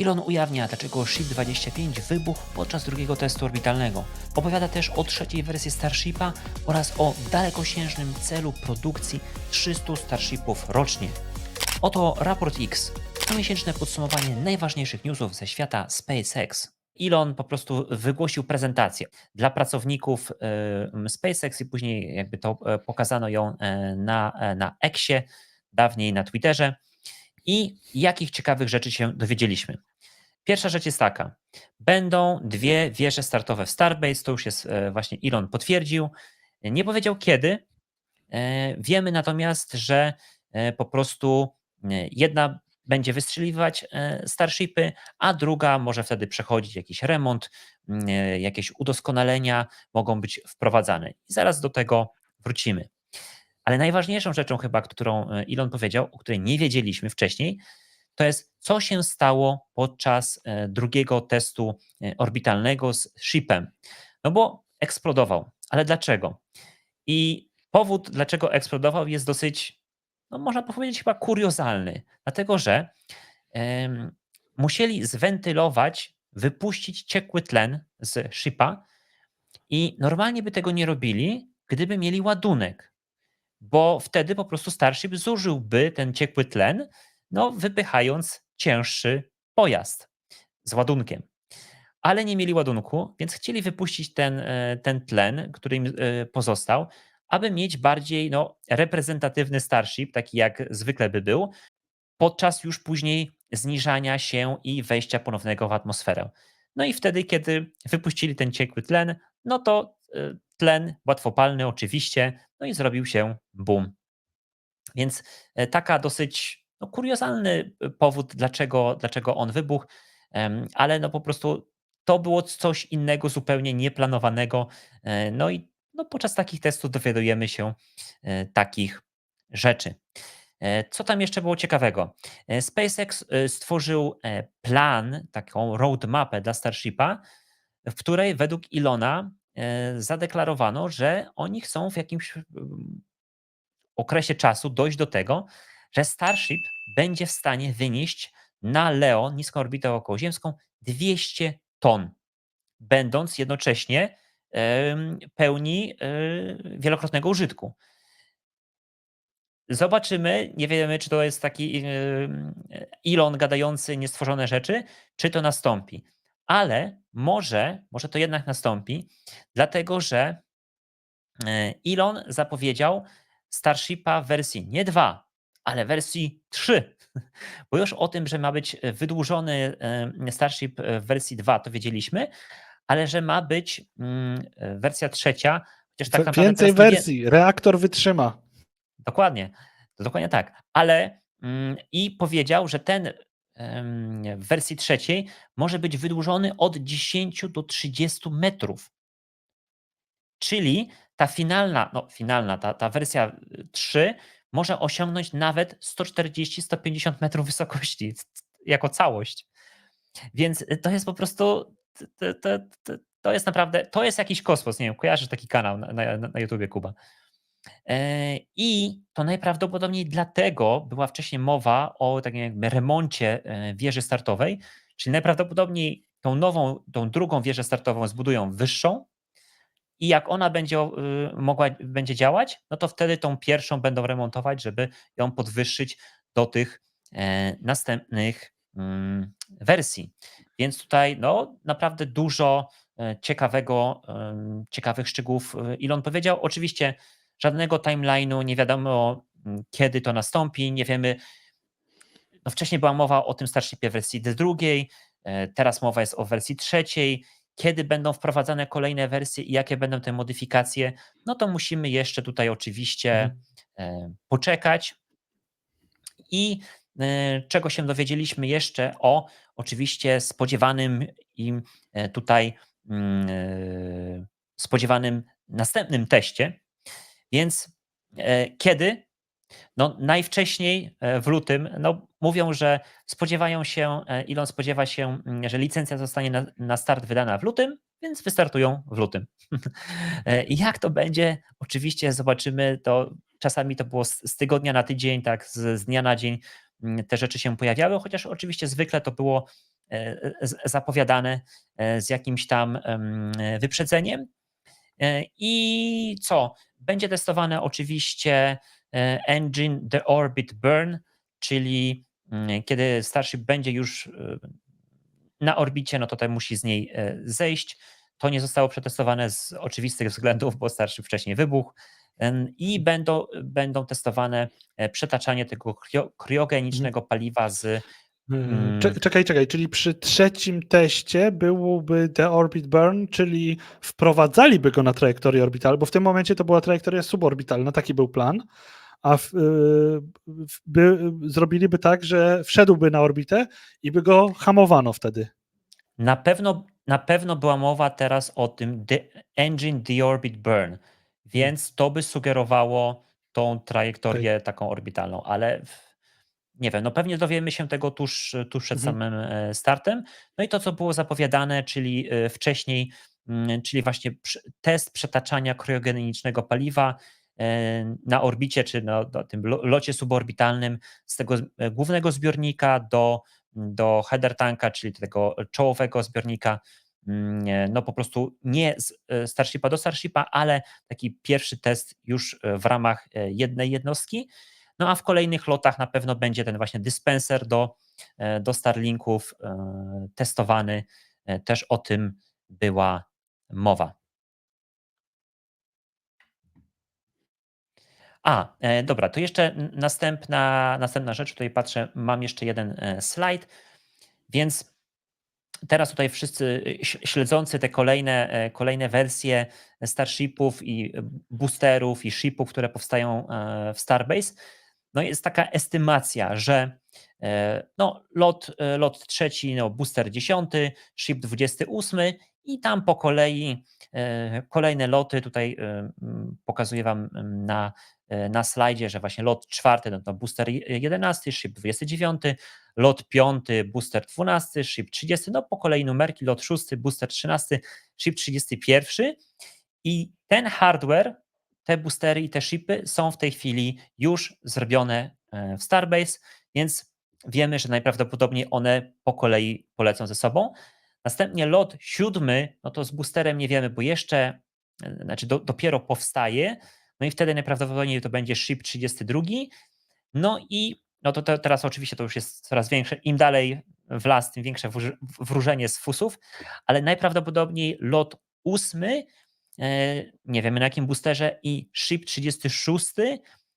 Elon ujawnia, dlaczego Ship-25 wybuchł podczas drugiego testu orbitalnego. Opowiada też o trzeciej wersji Starshipa oraz o dalekosiężnym celu produkcji 300 Starshipów rocznie. Oto Raport X, miesięczne podsumowanie najważniejszych newsów ze świata SpaceX. Elon po prostu wygłosił prezentację dla pracowników SpaceX i później jakby to e, pokazano ją e, na, e, na Xie, dawniej na Twitterze. I jakich ciekawych rzeczy się dowiedzieliśmy? Pierwsza rzecz jest taka. Będą dwie wieże startowe w Starbase, to już jest e, właśnie Elon potwierdził. Nie powiedział kiedy. E, Wiemy natomiast, że e, po prostu jedna będzie wystrzeliwać Starshipy, a druga może wtedy przechodzić jakiś remont, jakieś udoskonalenia mogą być wprowadzane. I zaraz do tego wrócimy. Ale najważniejszą rzeczą chyba, którą e, Elon powiedział, o której nie wiedzieliśmy wcześniej, to jest co się stało podczas e, drugiego testu e, orbitalnego z shipem. No bo eksplodował. Ale dlaczego? I powód, dlaczego eksplodował, jest dosyć, no można powiedzieć, chyba kuriozalny. Dlatego, że musieli zwentylować, wypuścić ciekły tlen z shipa i normalnie by tego nie robili, gdyby mieli ładunek bo wtedy po prostu Starship zużyłby ten ciekły tlen, no wypychając cięższy pojazd z ładunkiem. Ale nie mieli ładunku, więc chcieli wypuścić ten, e, ten tlen, który im e, pozostał, aby mieć bardziej no, reprezentatywny Starship, taki jak zwykle by był, podczas już później zniżania się i wejścia ponownego w atmosferę. No i wtedy, kiedy wypuścili ten ciekły tlen, no to y, tlen łatwopalny oczywiście, no i zrobił się boom. Więc e, taka dosyć no, kuriozalny y, powód, dlaczego, dlaczego on wybuchł, ale no po prostu to było coś innego, zupełnie nieplanowanego. e, No i no, podczas takich testów dowiadujemy się e, takich rzeczy. E, Co tam jeszcze było ciekawego? E, SpaceX e, stworzył e, plan, taką roadmapę dla Starshipa, w której według Ilona e, zadeklarowano, że oni chcą w jakimś okresie czasu dojść do tego, że Starship będzie w stanie wynieść na LEO, niską orbitę okołoziemską, 200 ton, będąc jednocześnie pełni e, wielokrotnego użytku. Zobaczymy. Nie wiemy, czy to jest taki Elon gadający niestworzone rzeczy, czy to nastąpi. Ale może, może to jednak nastąpi, dlatego że e, Elon zapowiedział Starshipa w wersji nie 2, ale wersji 3. Bo już o tym, że ma być wydłużony e, Starship w wersji 2, to wiedzieliśmy, ale że ma być mm, wersja trzecia, chociaż tak naprawdę Więcej teraz nie wersji, reaktor wytrzyma. Dokładnie. To dokładnie tak. Ale mm, i powiedział, że ten w wersji trzeciej może być wydłużony od 10 do 30 metrów. Czyli ta finalna, no finalna, ta, ta wersja y, 3 może osiągnąć nawet 140-150 metrów wysokości jako całość. Więc y, to jest po prostu, to, to, to, to jest naprawdę, to jest jakiś kosmos, nie wiem, kojarzysz taki kanał na, na, na YouTubie, Kuba. E, I to najprawdopodobniej dlatego była wcześniej mowa o takim jakby remoncie e, wieży startowej, czyli najprawdopodobniej tą nową, tą drugą wieżę startową zbudują wyższą i jak ona będzie y, mogła, będzie działać, no to wtedy tą pierwszą będą remontować, żeby ją podwyższyć do tych e, następnych mm, wersji. Więc tutaj no, naprawdę dużo ciekawego, ciekawych szczegółów e, Elon powiedział. Oczywiście żadnego timeline'u, nie wiadomo mm, kiedy to nastąpi, nie wiemy. No wcześniej była mowa o tym Starshipie wersji drugiej, e, teraz mowa jest o wersji trzeciej. Kiedy będą wprowadzane kolejne wersje i jakie będą te modyfikacje, no to musimy jeszcze tutaj oczywiście Mhm. e, poczekać. I e, czego się dowiedzieliśmy jeszcze o oczywiście spodziewanym i e, tutaj mm, spodziewanym następnym teście. Więc e, kiedy? No, najwcześniej e, w lutym. No, mówią, że spodziewają się, e, Elon spodziewa się, mm, że licencja zostanie na, na start wydana w lutym, więc wystartują w lutym. Jak to będzie? Oczywiście zobaczymy. To czasami to było z, tygodnia na tydzień, tak, z, z dnia na dzień mm, te rzeczy się pojawiały, chociaż oczywiście zwykle to było zapowiadane z jakimś tam em, wyprzedzeniem. I co? Będzie testowane oczywiście e, engine The Orbit Burn, czyli mm, kiedy Starship będzie już e, na orbicie, no to ten musi z niej e, zejść. To nie zostało przetestowane z oczywistych względów, bo Starship wcześniej wybuchł. I będą, będą testowane przetaczanie tego krio, kriogenicznego paliwa z Yy, cze- Czekaj, czekaj, czyli przy trzecim teście byłby The Orbit Burn, czyli wprowadzaliby go na trajektorię orbitalną, bo w tym momencie to była trajektoria suborbitalna, taki był plan, a w, yy, w, by, zrobiliby tak, że wszedłby na orbitę i by go hamowano wtedy. Na pewno, na pewno była mowa teraz o tym the engine deorbit burn, więc to by sugerowało tą trajektorię taką orbitalną, ale w- nie wiem, no pewnie dowiemy się tego tuż, tuż przed Mhm. samym e, startem. No i to, co było zapowiadane, czyli e, wcześniej, mm, czyli właśnie test przetaczania kriogenicznego paliwa e, na orbicie, czy na, na tym lo- locie suborbitalnym z tego głównego zbiornika do do header tanka, czyli tego czołowego zbiornika, mm, no po prostu nie z Starshipa do Starshipa, ale taki pierwszy test już w ramach jednej jednostki. No a w kolejnych lotach na pewno będzie ten właśnie dispenser do, e, do Starlinków e, testowany. E, Też o tym była mowa. A, dobra, to jeszcze następna, następna rzecz, tutaj patrzę, mam jeszcze jeden slajd, więc teraz tutaj wszyscy śledzący te kolejne, kolejne wersje Starshipów i boosterów i shipów, które powstają w Starbase, no jest taka estymacja, że e, no, lot, e, lot trzeci, no, booster 10, ship 28 i tam po kolei e, kolejne loty, tutaj pokazuję Wam na, na slajdzie, że właśnie lot czwarty no to booster je- 11, ship 29, lot piąty, booster 12, ship 30, no po kolei numerki, lot szósty, booster 13, ship 31 i ten hardware, te boostery i te shipy są w tej chwili już zrobione e, w Starbase, więc wiemy, że najprawdopodobniej one po kolei polecą ze sobą. Następnie lot siódmy, no to z boosterem nie wiemy, bo jeszcze, e, znaczy do, dopiero powstaje, no i wtedy najprawdopodobniej to będzie ship 32. No i no to, to teraz oczywiście to już jest coraz większe, im dalej w las, tym większe wróż- wróżenie z fusów, ale najprawdopodobniej lot ósmy, nie wiemy na jakim boosterze i ship 36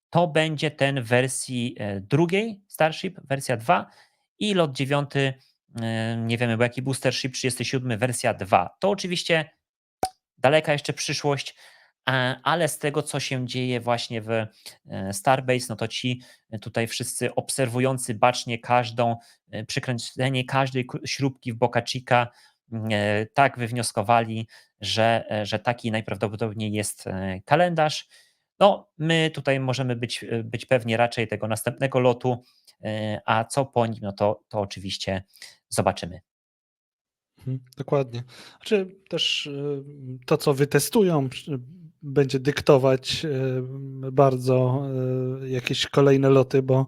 to będzie ten w wersji e, drugiej Starship, wersja 2 i lot dziewiąty, e, nie wiemy, bo jaki booster ship 37, wersja 2. To oczywiście daleka jeszcze przyszłość, ale z tego, co się dzieje właśnie w e, Starbase, no to ci e, tutaj wszyscy obserwujący bacznie każdą, e, przykręcenie każdej śrubki w Boca Chica, e, tak wywnioskowali, że, e, że taki najprawdopodobniej jest e, kalendarz. No, my tutaj możemy być, e, być pewni raczej tego następnego lotu, e, a co po nim, no to, to oczywiście zobaczymy. Mhm, Dokładnie. Znaczy też to, co wytestują, będzie dyktować bardzo jakieś kolejne loty, bo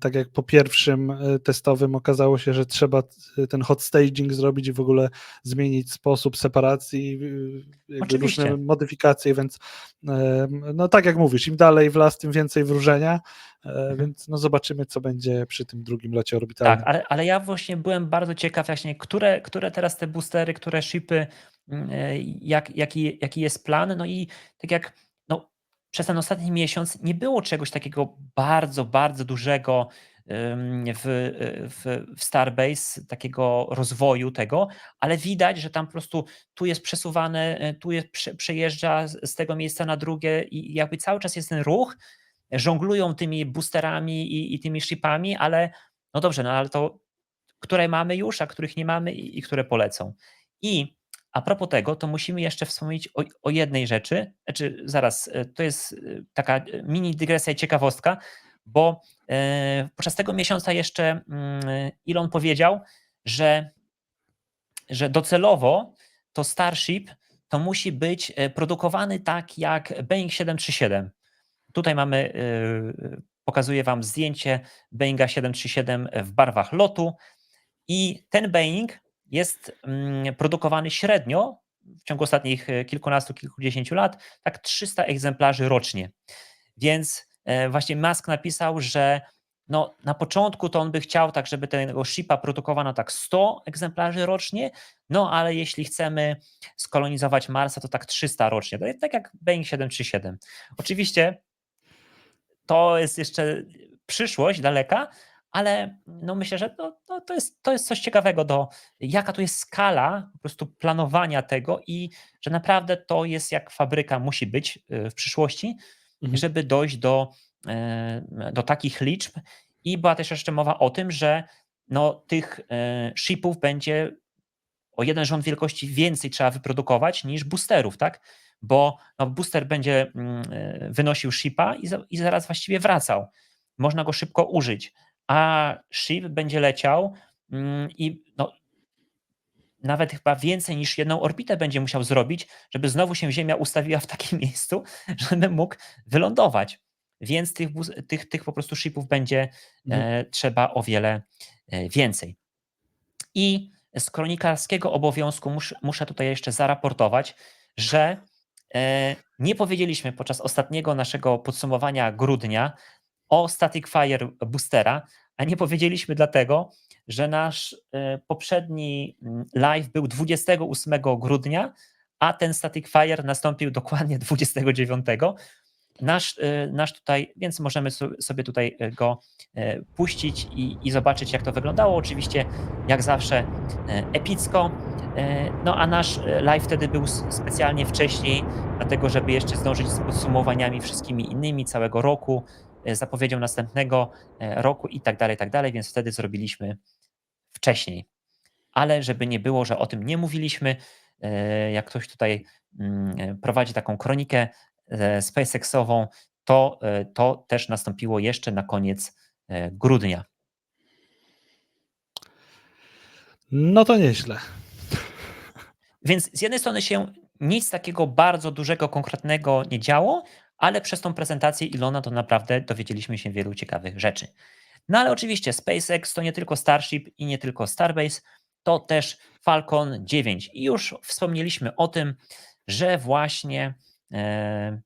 tak jak po pierwszym y, testowym okazało się, że trzeba y, ten hot staging zrobić i w ogóle zmienić sposób separacji, różne modyfikacje, więc no tak jak mówisz, im dalej w las, tym więcej wróżenia, y, więc no zobaczymy, co będzie przy tym drugim locie orbitalnym. Tak, ale, ale ja właśnie byłem bardzo ciekaw właśnie, które, które teraz te boostery, które shipy, mm, e, jak, jaki, jaki jest plan, no i tak jak przez ten ostatni miesiąc nie było czegoś takiego bardzo, bardzo dużego w, w, w Starbase, takiego rozwoju tego, ale widać, że tam po prostu tu jest przesuwane, e, tu jest, prze, przejeżdża z tego miejsca na drugie i jakby cały czas jest ten ruch, żonglują tymi boosterami i, i tymi shipami, ale no dobrze, no ale to które mamy już, a których nie mamy i, i które polecą. I a propos tego, to musimy jeszcze wspomnieć o, o jednej rzeczy, znaczy zaraz, e, to jest e, taka e, mini dygresja i ciekawostka, bo podczas tego miesiąca jeszcze mm, Elon powiedział, że, że docelowo to Starship to musi być produkowany tak jak Boeing 737. Tutaj mamy, pokazuję Wam zdjęcie Boeinga 737 w barwach lotu I ten Boeing jest mm, produkowany średnio w ciągu ostatnich e, kilkunastu, kilkudziesięciu lat, tak 300 egzemplarzy rocznie. Więc e, właśnie Musk napisał, że no, na początku to on by chciał tak, żeby tego shipa produkowano tak 100 egzemplarzy rocznie, no ale jeśli chcemy skolonizować Marsa, to tak 300 rocznie. Tak jak Boeing 737. Oczywiście to jest jeszcze przyszłość daleka, ale no myślę, że to, to, to, jest, to jest coś ciekawego, do, jaka to jest skala po prostu planowania tego i że naprawdę to jest jak fabryka musi być y, w przyszłości, Mhm. żeby dojść do, e, do takich liczb. I była też jeszcze mowa o tym, że no, tych e, shipów będzie o jeden rząd wielkości więcej trzeba wyprodukować niż boosterów, tak? Bo no, booster będzie mm, e, wynosił shipa i, za, i zaraz właściwie wracał. Można go szybko użyć, a ship będzie leciał mm, i no, nawet chyba więcej niż jedną orbitę będzie musiał zrobić, żeby znowu się Ziemia ustawiła w takim miejscu, żeby mógł wylądować. Więc tych, tych, tych po prostu shipów będzie e, trzeba o wiele e, więcej. I z kronikarskiego obowiązku mus, muszę tutaj jeszcze zaraportować, że e, nie powiedzieliśmy podczas ostatniego naszego podsumowania grudnia o Static Fire Boostera, a nie powiedzieliśmy dlatego, że nasz e, poprzedni mm, live był 28 grudnia, a ten Static Fire nastąpił dokładnie 29. Nasz, e, nasz tutaj, więc możemy so- sobie tutaj e, go puścić i, i zobaczyć, jak to wyglądało. Oczywiście, jak zawsze, epicko. No a nasz live wtedy był specjalnie wcześniej, dlatego żeby jeszcze zdążyć z podsumowaniami wszystkimi innymi całego roku, zapowiedzią następnego e, roku i tak dalej, i tak dalej, więc wtedy zrobiliśmy wcześniej. Ale żeby nie było, że o tym nie mówiliśmy, e, jak ktoś tutaj mm, e, prowadzi taką kronikę e, SpaceXową, to, e, to też nastąpiło jeszcze na koniec e, grudnia. No to nieźle. Więc z jednej strony się nic takiego bardzo dużego, konkretnego nie działo, ale przez tą prezentację Ilona to naprawdę dowiedzieliśmy się wielu ciekawych rzeczy. No ale oczywiście SpaceX to nie tylko Starship i nie tylko Starbase, to też Falcon 9. I już wspomnieliśmy o tym, że właśnie e,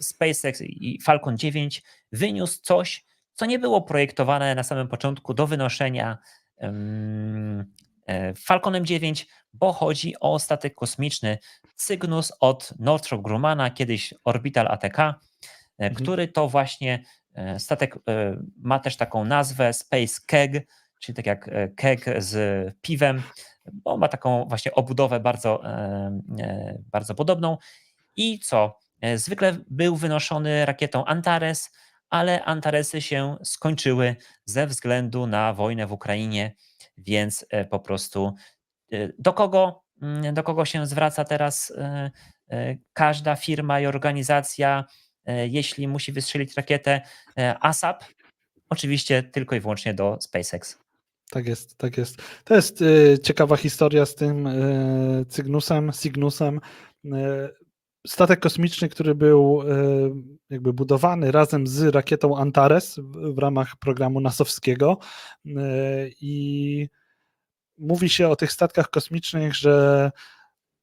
SpaceX i Falcon 9 wyniósł coś, co nie było projektowane na samym początku do wynoszenia e, Falconem 9, bo chodzi o statek kosmiczny Cygnus od Northrop Grumana, kiedyś Orbital ATK, e, Mhm. który to właśnie e, statek e, ma też taką nazwę Space Keg, czyli tak jak keg z piwem, bo ma taką właśnie obudowę bardzo, bardzo podobną. I co? Zwykle był wynoszony rakietą Antares, ale Antaresy się skończyły ze względu na wojnę w Ukrainie, więc po prostu do kogo, do kogo się zwraca teraz e, e, każda firma i organizacja, e, jeśli musi wystrzelić rakietę ASAP? Oczywiście tylko i wyłącznie do SpaceX. Tak jest, tak jest. To jest y, ciekawa historia z tym y, Cygnusem. Y, statek kosmiczny, który był y, jakby budowany razem z rakietą Antares w, ramach programu nasowskiego y, i mówi się o tych statkach kosmicznych, że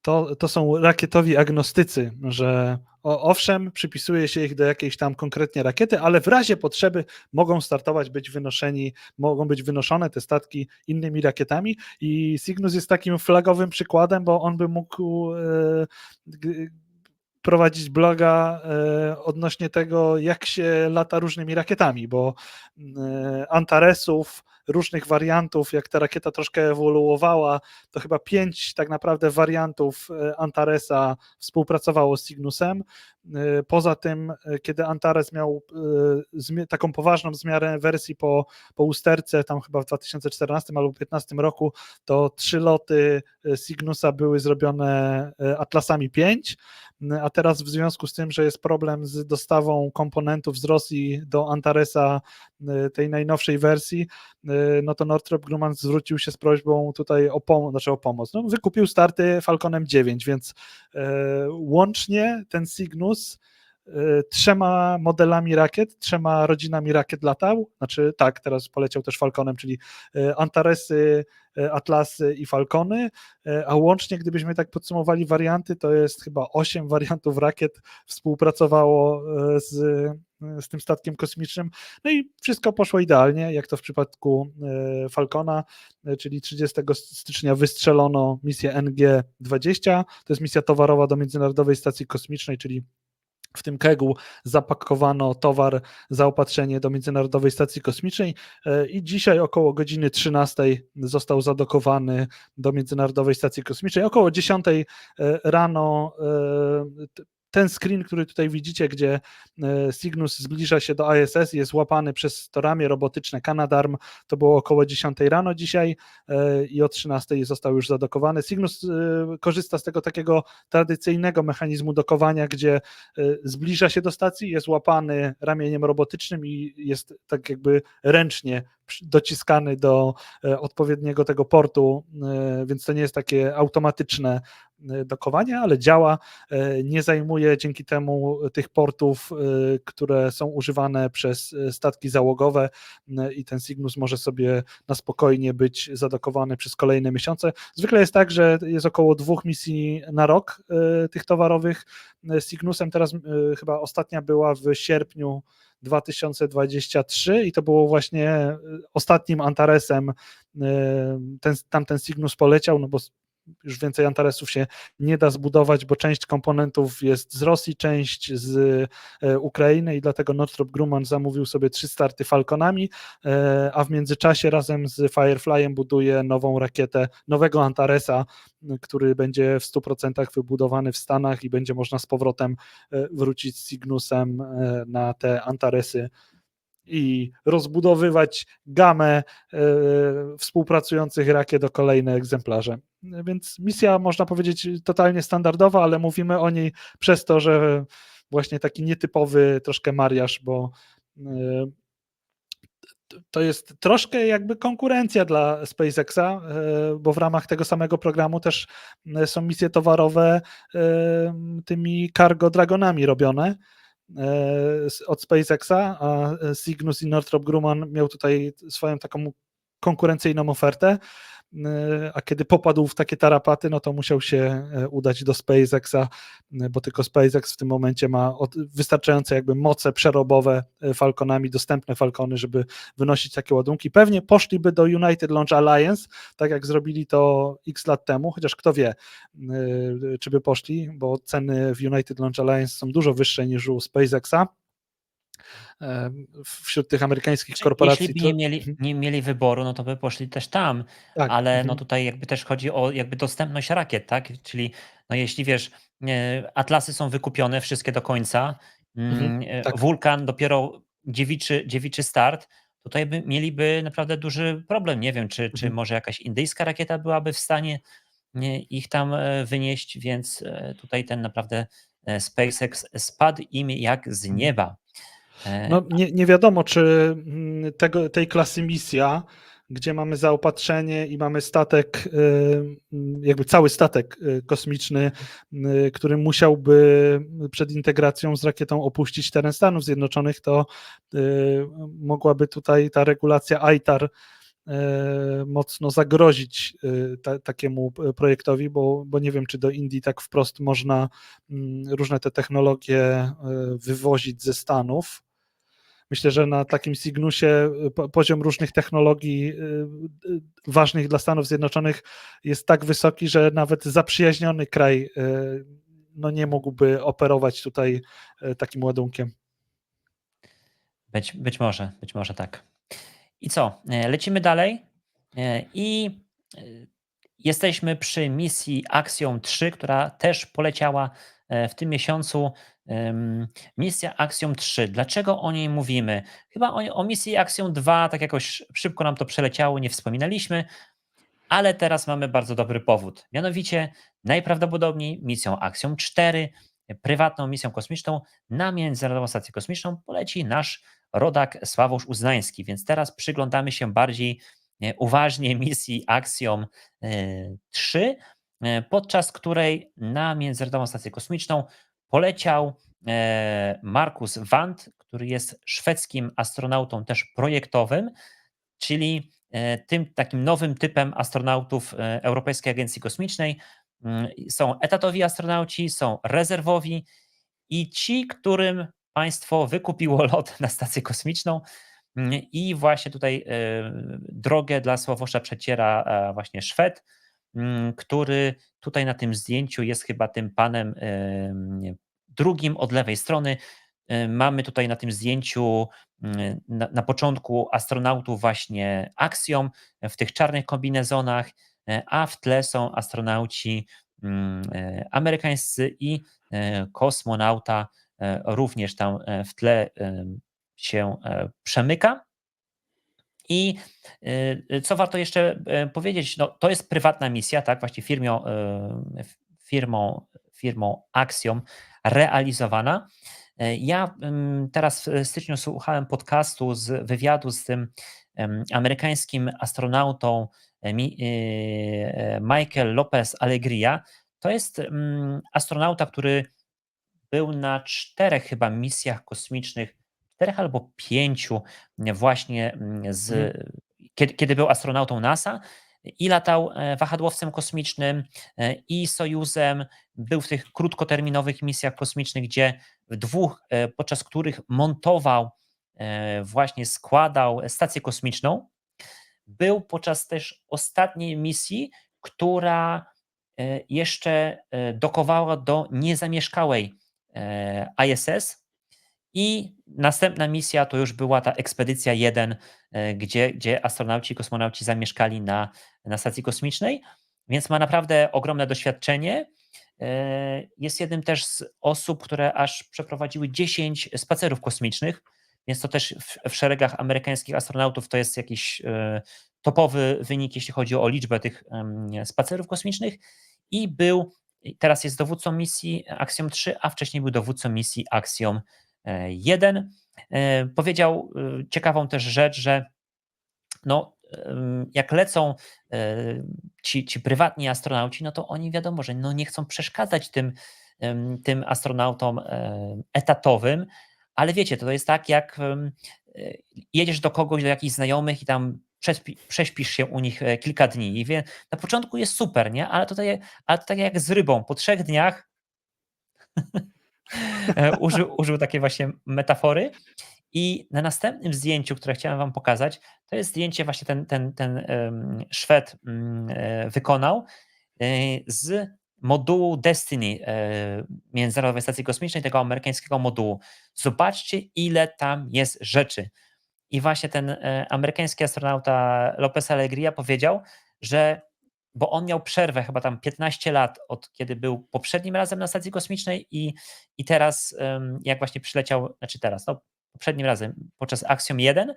to, to są rakietowi agnostycy, że o, owszem, przypisuje się ich do jakiejś tam konkretnie rakiety, ale w razie potrzeby mogą startować, być wynoszeni, mogą być wynoszone te statki innymi rakietami. I Cygnus jest takim flagowym przykładem, bo on by mógł g- prowadzić bloga e, odnośnie tego, jak się lata różnymi rakietami, bo e, Antaresów, różnych wariantów, jak ta rakieta troszkę ewoluowała, to chyba pięć tak naprawdę wariantów e, Antaresa współpracowało z Cygnusem. E, Poza tym, e, kiedy Antares miał taką poważną zmianę wersji po, po usterce, tam chyba w 2014 albo 2015 roku, to trzy loty Cygnusa były zrobione Atlasami 5, a teraz w związku z tym, że jest problem z dostawą komponentów z Rosji do Antaresa tej najnowszej wersji, no to Northrop Grumman zwrócił się z prośbą tutaj o pomoc, znaczy o pomoc. No, wykupił starty Falconem 9, więc e, łącznie ten Cygnus trzema modelami rakiet, trzema rodzinami rakiet latał. Znaczy, tak, teraz poleciał też Falconem, czyli Antaresy, Atlasy i Falcony, a łącznie, gdybyśmy tak podsumowali warianty, to jest chyba osiem wariantów rakiet współpracowało z, z tym statkiem kosmicznym. No i wszystko poszło idealnie, jak to w przypadku Falcona, czyli 30 stycznia wystrzelono misję NG-20. To jest misja towarowa do Międzynarodowej Stacji Kosmicznej, czyli w tym kegu zapakowano towar, zaopatrzenie do Międzynarodowej Stacji Kosmicznej i dzisiaj około godziny 13 został zadokowany do Międzynarodowej Stacji Kosmicznej. Około 10 rano ten screen, który tutaj widzicie, gdzie Cygnus zbliża się do ISS, jest łapany przez to ramię robotyczne Canadarm, to było około 10 rano dzisiaj i o 13 został już zadokowany. Cygnus korzysta z tego takiego tradycyjnego mechanizmu dokowania, gdzie zbliża się do stacji, jest łapany ramieniem robotycznym i jest tak jakby ręcznie dociskany do odpowiedniego tego portu, więc to nie jest takie automatyczne dokowanie, ale działa, nie zajmuje dzięki temu tych portów, które są używane przez statki załogowe i ten Cygnus może sobie na spokojnie być zadokowany przez kolejne miesiące. Zwykle jest tak, że jest około dwóch misji na rok tych towarowych z Cygnusem, teraz chyba ostatnia była w sierpniu 2023 i to było właśnie ostatnim Antaresem, ten, tamten Cygnus poleciał, no bo już więcej Antaresów się nie da zbudować, bo część komponentów jest z Rosji, część z Ukrainy i dlatego Northrop Grumman zamówił sobie trzy starty Falconami, a w międzyczasie razem z Fireflyem buduje nową rakietę, nowego Antaresa, który będzie w 100% wybudowany w Stanach i będzie można z powrotem wrócić z Cygnusem na te Antaresy i rozbudowywać gamę e, współpracujących rakiet do kolejne egzemplarze. Więc misja, można powiedzieć, totalnie standardowa, ale mówimy o niej przez to, że właśnie taki nietypowy troszkę mariaż, bo e, to jest troszkę jakby konkurencja dla SpaceXa, e, bo w ramach tego samego programu też są misje towarowe tymi cargo dragonami robione od SpaceXa, a Cygnus i Northrop Grumman miał tutaj swoją taką konkurencyjną ofertę, a kiedy popadł w takie tarapaty, no to musiał się udać do SpaceXa, bo tylko SpaceX w tym momencie ma wystarczające jakby moce przerobowe Falconami, dostępne Falcony, żeby wynosić takie ładunki. Pewnie poszliby do United Launch Alliance, tak jak zrobili to x lat temu, chociaż kto wie, czy by poszli, bo ceny w United Launch Alliance są dużo wyższe niż u SpaceXa wśród tych amerykańskich korporacji. Jeśli by nie mieli, nie mieli wyboru, no to by poszli też tam, tak. ale no mhm. tutaj jakby też chodzi o jakby dostępność rakiet, tak? Czyli no jeśli wiesz, atlasy są wykupione wszystkie do końca, mhm. Mm, e, tak. wulkan dopiero dziewiczy, dziewiczy start, tutaj by, mieliby naprawdę duży problem. Nie wiem, czy, czy mhm. może jakaś indyjska rakieta byłaby w stanie ich tam e, wynieść, więc e, tutaj ten naprawdę SpaceX spadł im jak z nieba. E, no, nie, nie wiadomo, czy mm, tego, tej klasy misja, gdzie mamy zaopatrzenie i mamy statek, y, mm, jakby cały statek y, kosmiczny, y, który musiałby przed integracją z rakietą opuścić teren Stanów Zjednoczonych, to mogłaby tutaj ta regulacja ITAR mocno zagrozić ta, takiemu projektowi, bo, bo nie wiem, czy do Indii tak wprost można mm, różne te technologie wywozić ze Stanów. Myślę, że na takim Signusie poziom różnych technologii ważnych dla Stanów Zjednoczonych jest tak wysoki, że nawet zaprzyjaźniony kraj no nie mógłby operować tutaj takim ładunkiem. Być, być może, być może tak. I co? E, lecimy dalej e, i e, jesteśmy przy misji Axiom 3, która też poleciała w tym miesiącu misja Axiom 3. Dlaczego o niej mówimy? Chyba o, o misji Axiom 2 tak jakoś szybko nam to przeleciało, nie wspominaliśmy, ale teraz mamy bardzo dobry powód. Mianowicie najprawdopodobniej misją Axiom 4, prywatną misją kosmiczną na Międzynarodową Stację Kosmiczną poleci nasz rodak Sławosz Uznański, więc teraz przyglądamy się bardziej e, uważnie misji Axiom 3, e, e, podczas której na Międzynarodową Stację Kosmiczną poleciał Markus Wandt, który jest szwedzkim astronautą też projektowym, czyli tym takim nowym typem astronautów Europejskiej Agencji Kosmicznej. Mm, Są etatowi astronauci, są rezerwowi i ci, którym państwo wykupiło lot na stację kosmiczną. Mm, I właśnie tutaj e, drogę dla Sławosza przeciera e, właśnie Szwed, mm, który tutaj na tym zdjęciu jest chyba tym panem e, drugim od lewej strony. Mamy tutaj na tym zdjęciu mm, na, na początku astronautów właśnie Axiom w tych czarnych kombinezonach, a w tle są astronauci amerykańscy i kosmonauta również tam e, w tle e, się e, przemyka. I co warto jeszcze e, powiedzieć, no, to jest prywatna misja, tak, właśnie firmią, e, firmą, firmą Axiom realizowana. E, Ja teraz w styczniu słuchałem podcastu z wywiadu z tym amerykańskim astronautą e, Mi- e, Michael Lopez Alegria. To jest mm, astronauta, który był na czterech chyba misjach kosmicznych, czterech albo pięciu mm, właśnie mm, z, Mhm. kiedy, kiedy był astronautą NASA i latał e, wahadłowcem kosmicznym e, i Sojuzem, był w tych krótkoterminowych misjach kosmicznych, gdzie w dwóch, e, podczas których montował, właśnie składał stację kosmiczną. Był podczas też ostatniej misji, która jeszcze dokowała do niezamieszkałej ISS. I następna misja to już była ta ekspedycja 1, e, gdzie, gdzie astronauci i kosmonauci zamieszkali na, na stacji kosmicznej, więc ma naprawdę ogromne doświadczenie. E, Jest jednym też z osób, które aż przeprowadziły 10 spacerów kosmicznych, więc to też w, w szeregach amerykańskich astronautów to jest jakiś e, topowy wynik, jeśli chodzi o liczbę tych spacerów kosmicznych. I był, teraz jest dowódcą misji Axiom 3, a wcześniej był dowódcą misji Axiom e, 1. E, Powiedział e, ciekawą też rzecz, że no, jak lecą e, ci, ci prywatni astronauci, no to oni wiadomo, że no nie chcą przeszkadzać tym, tym astronautom e, etatowym, ale wiecie, to jest tak, jak e, jedziesz do kogoś, do jakichś znajomych i tam przespi, prześpisz się u nich e, kilka dni i na początku jest super, nie? Ale to, tak, ale tak jak z rybą, po trzech dniach e, użył, użył takiej właśnie metafory. I na następnym zdjęciu, które chciałem Wam pokazać, to jest zdjęcie właśnie ten, ten, ten Szwed mm, e, wykonał z modułu Destiny Międzynarodowej Stacji Kosmicznej, tego amerykańskiego modułu. Zobaczcie, ile tam jest rzeczy. I właśnie ten e, amerykański astronauta Lopez Alegria powiedział, że bo on miał przerwę chyba tam 15 lat od kiedy był poprzednim razem na stacji kosmicznej i, i teraz jak właśnie przyleciał, znaczy teraz, no poprzednim razem podczas Axiom 1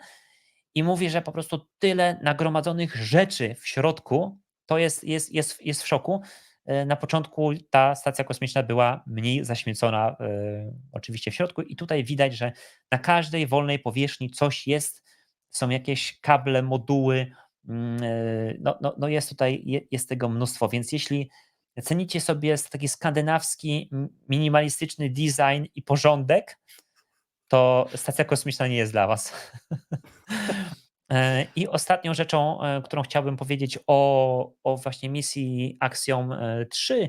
i mówi, że po prostu tyle nagromadzonych rzeczy w środku, to jest, jest, jest, jest w szoku. E, Na początku ta stacja kosmiczna była mniej zaśmiecona, e, oczywiście w środku, i tutaj widać, że na każdej wolnej powierzchni coś jest, są jakieś kable, moduły, mm, e, no, no, no jest tutaj, je- jest tego mnóstwo, więc jeśli cenicie sobie taki skandynawski, minimalistyczny design i porządek, to stacja kosmiczna nie jest dla Was. E, I ostatnią rzeczą, e, którą chciałbym powiedzieć o, o właśnie misji Axiom e, 3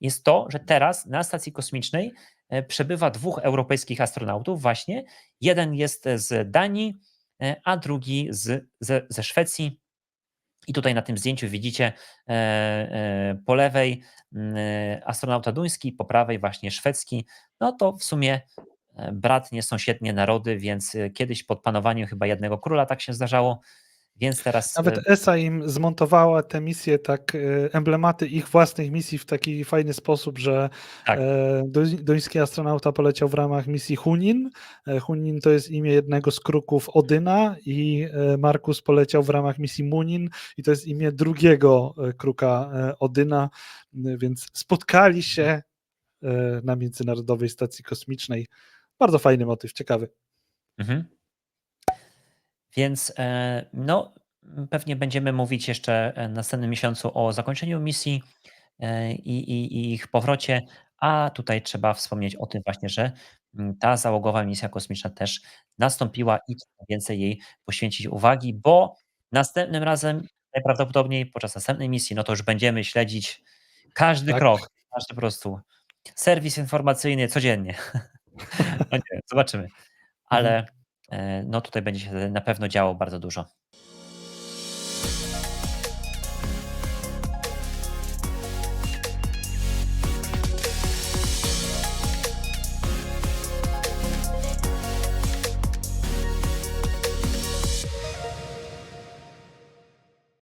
jest to, że teraz na stacji kosmicznej e, przebywa dwóch europejskich astronautów właśnie. Jeden jest z Danii, e, a drugi z, ze, ze Szwecji. I tutaj na tym zdjęciu widzicie e, e, po lewej mm, e, astronauta duński, po prawej właśnie szwedzki. No to w sumie e, bratnie, sąsiednie narody, więc e, kiedyś pod panowaniem chyba jednego króla tak się zdarzało, więc teraz... Nawet ESA im zmontowała te misje, tak, e, emblematy ich własnych misji w taki fajny sposób, że Tak. e, duń- duński astronauta poleciał w ramach misji Hunin. E, Hunin to jest imię jednego z kruków Odyna i e, Markus poleciał w ramach misji Munin i to jest imię drugiego kruka Odyna, więc spotkali się na Międzynarodowej Stacji Kosmicznej. Bardzo fajny motyw, ciekawy. Mhm. Więc e, no, pewnie będziemy mówić jeszcze e, w następnym miesiącu o zakończeniu misji e, i, i, i ich powrocie, A tutaj trzeba wspomnieć o tym właśnie, że, mm, ta załogowa misja kosmiczna też nastąpiła i trzeba więcej jej poświęcić uwagi, bo następnym razem najprawdopodobniej podczas następnej misji, no to już będziemy śledzić każdy Tak. krok, każdy po prostu serwis informacyjny codziennie. No nie zobaczymy. Ale, e, no tutaj będzie się na pewno działo bardzo dużo.